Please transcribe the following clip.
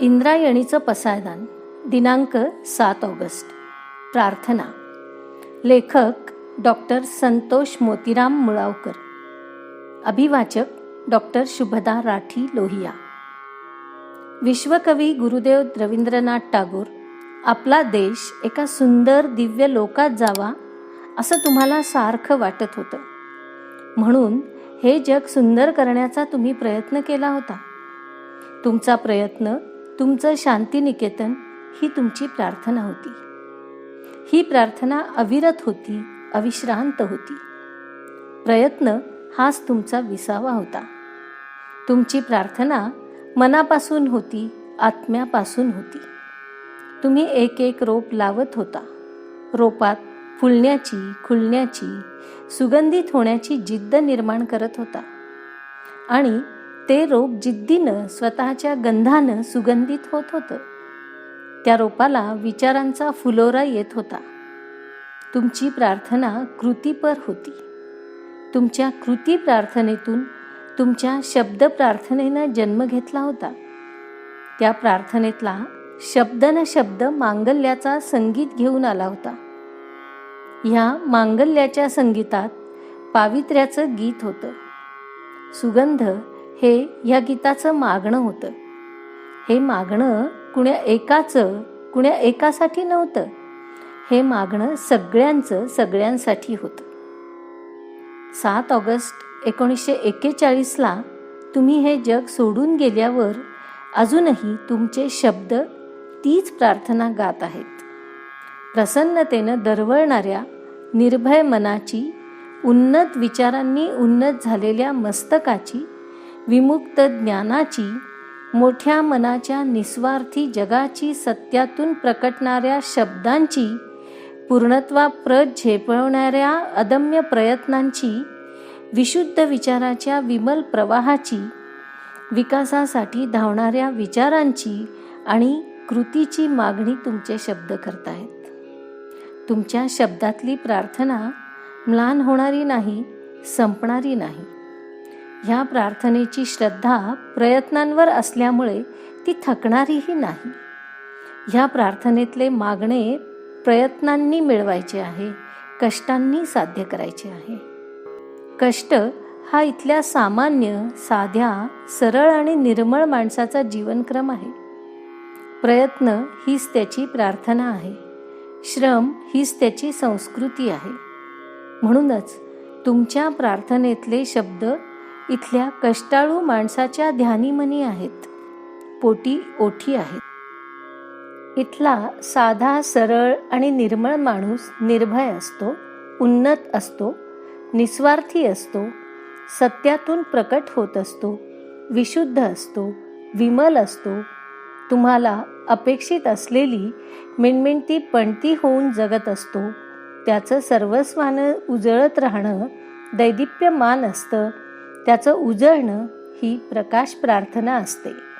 इंद्रायणीचं पसायदान दिनांक सात ऑगस्ट. प्रार्थना. लेखक डॉक्टर संतोष मोतीराम मुळावकर. अभिवाचक डॉक्टर शुभदा राठी लोहिया. विश्वकवी गुरुदेव रवींद्रनाथ टागोर आपला देश एका सुंदर दिव्य लोकात जावा असं तुम्हाला सारखं वाटत होतं. म्हणून हे जग सुंदर करण्याचा तुम्ही प्रयत्न केला होता. तुमचा प्रयत्न तुमचं शांतिनिकेतन ही तुमची प्रार्थना होती. ही प्रार्थना अविरत होती अविश्रांत होती. प्रयत्न हाच तुमचा विसावा होता. तुमची प्रार्थना मनापासून होती आत्म्यापासून होती. तुम्ही एक एक रोप लावत होता. रोपात फुलण्याची खुलण्याची सुगंधित होण्याची जिद्द निर्माण करत होता. आणि ते रोप जिद्दीनं स्वतःच्या गंधानं सुगंधित होत होतं. त्या रोपाला विचारांचा फुलोरा येत होता. तुमची प्रार्थना कृतीपर होती. तुमच्या कृती प्रार्थनेतून तुमच्या शब्द प्रार्थनेनं जन्म घेतला होता. त्या प्रार्थनेतला शब्द न शब्द मांगल्याचा संगीत घेऊन आला होता. ह्या मांगल्याच्या संगीतात पावित्र्याचं गीत होतं. सुगंध हे ह्या गीताचं मागणं होतं. हे मागणं कुण्या एकाचं कुण्या एकासाठी नव्हतं. हे मागणं सगळ्यांचं सगळ्यांसाठी होतं. सात ऑगस्ट एकोणीसशे एक्केचाळीसला तुम्ही हे जग सोडून गेल्यावर अजूनही तुमचे शब्द तीच प्रार्थना गात आहेत. प्रसन्नतेनं दरवळणाऱ्या निर्भय मनाची उन्नत विचारांनी उन्नत झालेल्या मस्तकाची विमुक्त ज्ञानाची मोठ्या मनाच्या निस्वार्थी जगाची सत्यातून प्रकटणाऱ्या शब्दांची पूर्णत्वाप्रत झेपवणाऱ्या अदम्य प्रयत्नांची विशुद्ध विचाराच्या विमल प्रवाहाची विकासासाठी धावणाऱ्या विचारांची आणि कृतीची मागणी तुमचे शब्द करतायत. तुमच्या शब्दातली प्रार्थना म्लान होणारी नाही संपणारी नाही. ह्या प्रार्थनेची श्रद्धा प्रयत्नांवर असल्यामुळे ती थकणारीही नाही. ह्या प्रार्थनेतले मागणे प्रयत्नांनी मिळवायचे आहे कष्टांनी साध्य करायचे आहे. कष्ट हा इथल्या सामान्य साध्या सरळ आणि निर्मळ माणसाचा जीवनक्रम आहे. प्रयत्न हीच त्याची प्रार्थना आहे. श्रम हीच त्याची संस्कृती आहे. म्हणूनच तुमच्या प्रार्थनेतले शब्द इथल्या कष्टाळू माणसाच्या ध्यानीमनी आहेत. पोटी ओठी आहेत. इथला साधा सरळ आणि निर्मळ माणूस निर्भय असतो उन्नत असतो निस्वार्थी असतो सत्यातून प्रकट होत असतो विशुद्ध असतो विमल असतो. तुम्हाला अपेक्षित असलेली मिणमिणती पणती होऊन जगत असतो. त्याचं सर्वस्वानं उजळत राहणं दैदिप्यमान असतं. त्याचं उजळणं ही प्रकाश प्रार्थना असते.